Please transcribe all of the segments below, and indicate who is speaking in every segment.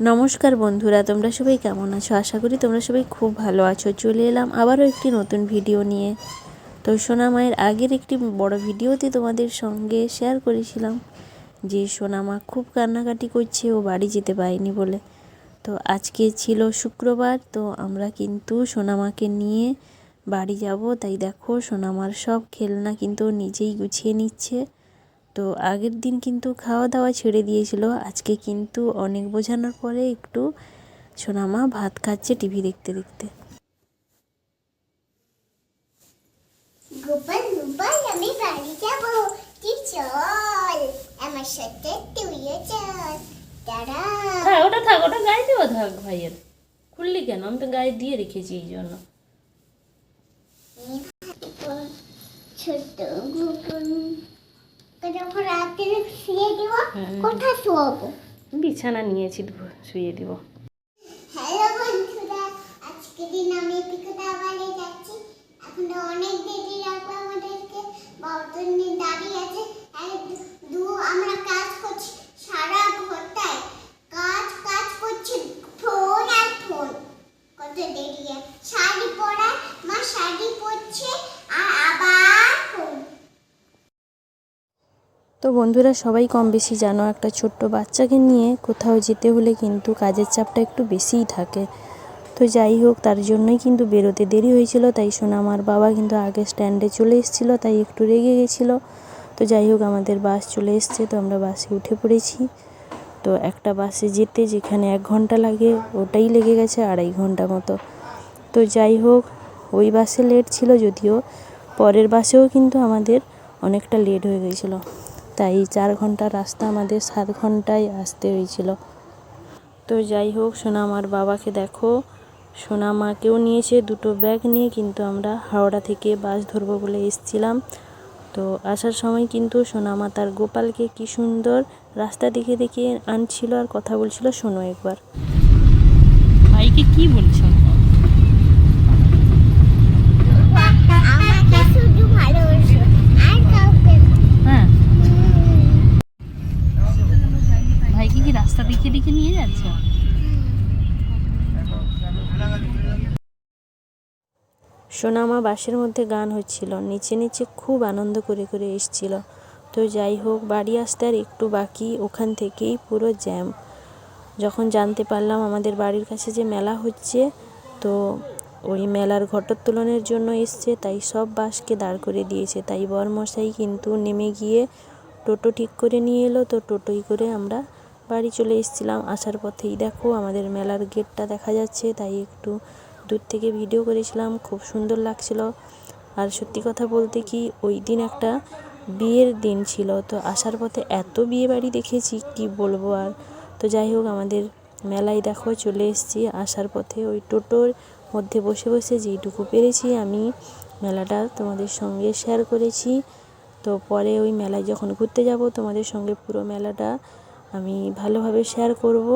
Speaker 1: নমস্কার বন্ধুরা, তোমরা সবাই কেমন আছো? আশা করি তোমরা সবাই খুব ভালো আছো। চলে এলাম আবারও একটি নতুন ভিডিও নিয়ে। তো সোনা মায়ের আগের একটি বড় ভিডিওতে তোমাদের সঙ্গে শেয়ার করেছিলাম যে সোনা মা খুব কান্নাকাটি করছে, ও বাড়ি যেতে পারেনি বলে। তো আজকে ছিল শুক্রবার, তো আমরা কিন্তু সোনামাকে নিয়ে বাড়ি যাব। তাই দেখো সোনামার সব খেলনা কিন্তু নিজেই গুছিয়ে নিচ্ছে। তো আগের দিন কিন্তু খাওয়া দাওয়া ছেড়ে দিয়েছিল। আজকে কিন্তু অনেক বোঝানোর পরে একটু সোনামা ভাত খাচ্ছে টিভি দেখতে দেখতে।
Speaker 2: গোপাল গোপাল আমি বাড়ি যাব। কি চল? আমার সাথে তুইও চল। দাঁড়া।
Speaker 3: হ্যাঁ ওটা থাক ওটা গায়ে দেওয়া থাক ভাইয়ের। খুললি কেন? আমি তো গায়ে দিয়ে রেখেছি এই জন্য।
Speaker 2: ছোট গোপাল। যখন রাত্রে শুয়ে দিব
Speaker 3: হ্যাঁ।
Speaker 2: কোথায় শোয়াবো।
Speaker 3: বিছানা নিয়েছি শুয়ে দিব।
Speaker 2: হ্যালো বন্ধুরা আজকে দিন আমি বাড়ি যাচ্ছি। এখন অনেক দেরি রাখব আমাদেরকে বাবা নিয়ে দাঁড়িয়ে আছে আর দু আমরা কাজ করছি সারা ঘরটায় কাজ কাজ করছি ফোন আর ফোন কত দেরি আর শাড়ি পরা মা শাড়ি পরছে আর আবার ফোন
Speaker 1: তো বন্ধুরা, সবাই কম বেশি জানো, একটা ছোট্ট বাচ্চাকে নিয়ে কোথাও যেতে হলে কিন্তু কাজের চাপটা একটু বেশিই থাকে। তো যাই হোক, তার জন্যই কিন্তু বেরোতে দেরি হয়েছিল, তাই শোনা আমার বাবা কিন্তু আগে স্ট্যান্ডে চলে এসেছিল, তাই একটু রেগে গেছিল। তো যাই হোক, আমাদের বাস চলে এসছে, তো আমরা বাসে উঠে পড়েছি। তো একটা বাসে যেতে যেখানে এক ঘণ্টা লাগে, ওটাই লেগে গেছে আড়াই ঘণ্টা মতো। তো যাই হোক, ওই বাসে লেট ছিল যদিও, পরের বাসেও কিন্তু আমাদের অনেকটা লেট হয়ে গিয়েছিল তাই চার ঘণ্টা রাস্তা আমাদের সাত ঘন্টায় আসতে হয়েছিল। তো যাই হোক, সোনামার বাবাকে দেখো। সোনা মাকেও নিয়েছে দুটো ব্যাগ নিয়ে, কিন্তু আমরা হাওড়া থেকে বাস ধরবো বলে এসছিলাম। তো আসার সময় কিন্তু সোনামা তার গোপালকে কি সুন্দর রাস্তা দেখে দেখে আনছিল আর কথা বলছিল, শোনো একবার।
Speaker 3: ভাইকে কি বলছো
Speaker 2: আমাকে শুধু ভালোবাসো আর কাউকে না।
Speaker 3: হ্যাঁ ভাইকে কি রাস্তা দেখে দেখে নিয়ে যাচ্ছ
Speaker 1: সোনামা বাসের মধ্যে গান হচ্ছিল। নিচে নিচে খুব আনন্দ করে করে এসছিল। তো যাই হোক, বাড়ি আসতে আর একটু বাকি, ওখান থেকেই পুরো জ্যাম যখন জানতে পারলাম আমাদের বাড়ির কাছে যে মেলা হচ্ছে, তো ওই মেলার ঘটোত্তোলনের জন্য এসছে, তাই সব বাসকে দাঁড় করে দিয়েছে। তাই বরমশাই কিন্তু নেমে গিয়ে টোটো ঠিক করে নিয়ে এলো। তো টোটোই করে আমরা বাড়ি চলে এসেছিলাম। আসার পথেই দেখো, আমাদের মেলার গেটটা দেখা যাচ্ছে। তাই একটু দূর থেকে ভিডিও করেছিলাম, খুব সুন্দর লাগছিল। আর সত্যি কথা বলতে কি ওই দিন একটা বিয়ের দিন ছিল, তো আসার পথে এত বিয়ে বাড়ি দেখেছি, কি বলব আর। তো যাই হোক, আমাদের মেলায় দেখো চলে এসেছি, আসার পথে ওই টোটোর মধ্যে বসে বসে যেইটুকু পেরেছি আমি, মেলাটা তোমাদের সঙ্গে শেয়ার করেছি। তো পরে ওই মেলায় যখন ঘুরতে যাব, তোমাদের সঙ্গে পুরো মেলাটা আমি ভালোভাবে শেয়ার করব।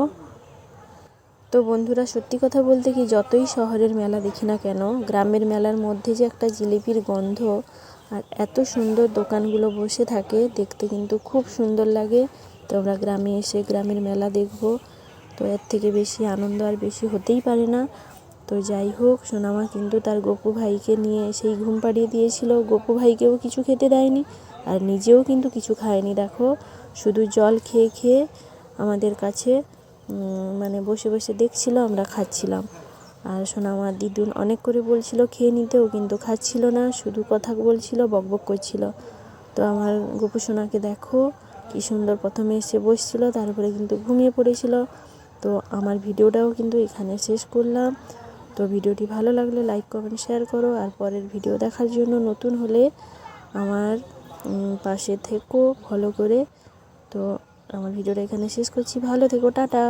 Speaker 1: তো বন্ধুরা, সত্যি কথা বলতে কি, যতই শহরের মেলা দেখি না কেন, গ্রামের মেলার মধ্যে যে একটা জিলিপির গন্ধ আর এত সুন্দর দোকানগুলো বসে থাকে, দেখতে কিন্তু খুব সুন্দর লাগে। তো আমরা গ্রামে এসে গ্রামের মেলা দেখব, তো এর থেকে বেশি আনন্দ আর বেশি হতেই পারে না। তো যাই হোক, সোনামা কিন্তু তার গপু ভাইকে নিয়ে সেই ঘুম পাড়িয়ে দিয়েছিল। গপু ভাইকেও কিছু খেতে দেয়নি আর নিজেও কিন্তু কিছু খায়নি, দেখো। শুধু জল খেয়ে খেয়ে আমাদের কাছে মানে বসে বসে দেখছিল, আমরা খাচ্ছিলাম। আর শোনা আমার দিদুন অনেক করে বলছিল, খেয়ে নিতেও কিন্তু খাচ্ছিল না, শুধু কথা বলছিল বকবক করছিল। তো আমার গোপু সোনাকে দেখো, কি সুন্দর প্রথমে এসে বসছিল, তারপরে কিন্তু ঘুমিয়ে পড়েছিল। তো আমার ভিডিওটাও কিন্তু এখানে শেষ করলাম। তো ভিডিওটি ভালো লাগলে লাইক, কমেন্ট, শেয়ার করো। আর পরের ভিডিও দেখার জন্য নতুন হলে আমার পাশে থেকো ফলো করে। তো আমার ভিডিওটা এখানে শেষ করছি। ভালো থেকো, টাটা।